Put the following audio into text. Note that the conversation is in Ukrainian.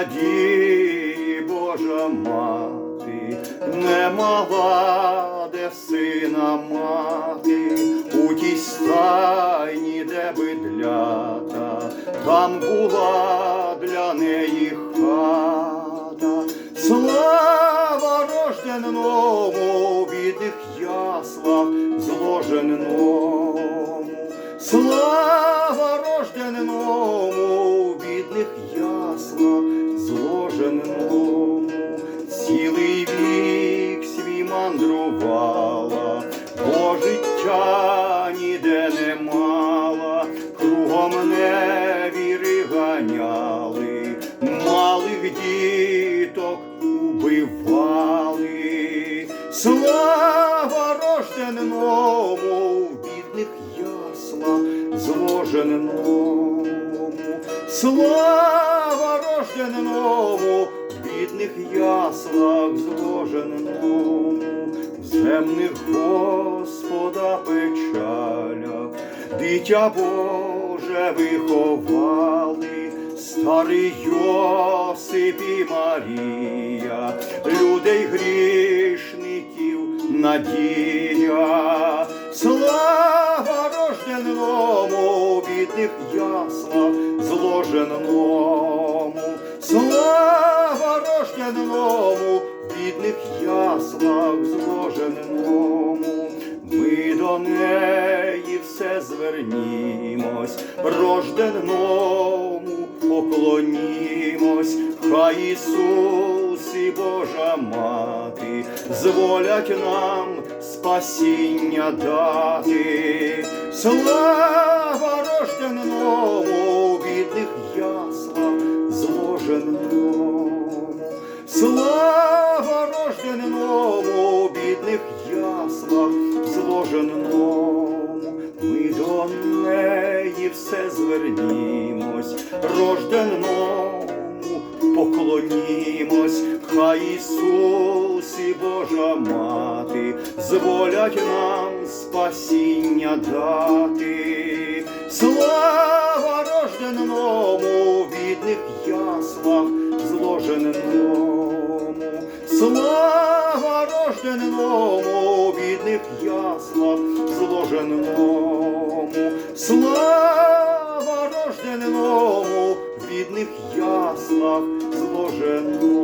надії Божа мати, немала де сина мати, у тій стайні, де бидлята, там була для неї хата. Слава рожденному бідних яслах зложеному, слава рожденному зложеному. Цілий вік свій мандрувала, бо життя ніде не мала, кругом невіри ганяли, малих діток убивали. Слава рожденому в бідних яслах зложеному. Слава рожденому в бідних яслах зложеному, в земних Господа печалях, дитя Боже виховали, старий Йосип і Марія, людей грішників надія, слава рожденому бідних яслах зложеному, в бідних яслах зложеному. Ми до неї все звернімось, рожденому поклонімось, хай Ісус і Божа Мати зволять нам спасіння дати. Слава рожденому бідних яслах зложеному. Все звернімось, рожденому поклонімось, хай Ісус і Божа Мати зволять нам спасіння дати. Слава рожденому в бідних яслах зложеному. Слава рожденому бідних яслах зложеному. Слава яслах зложеному.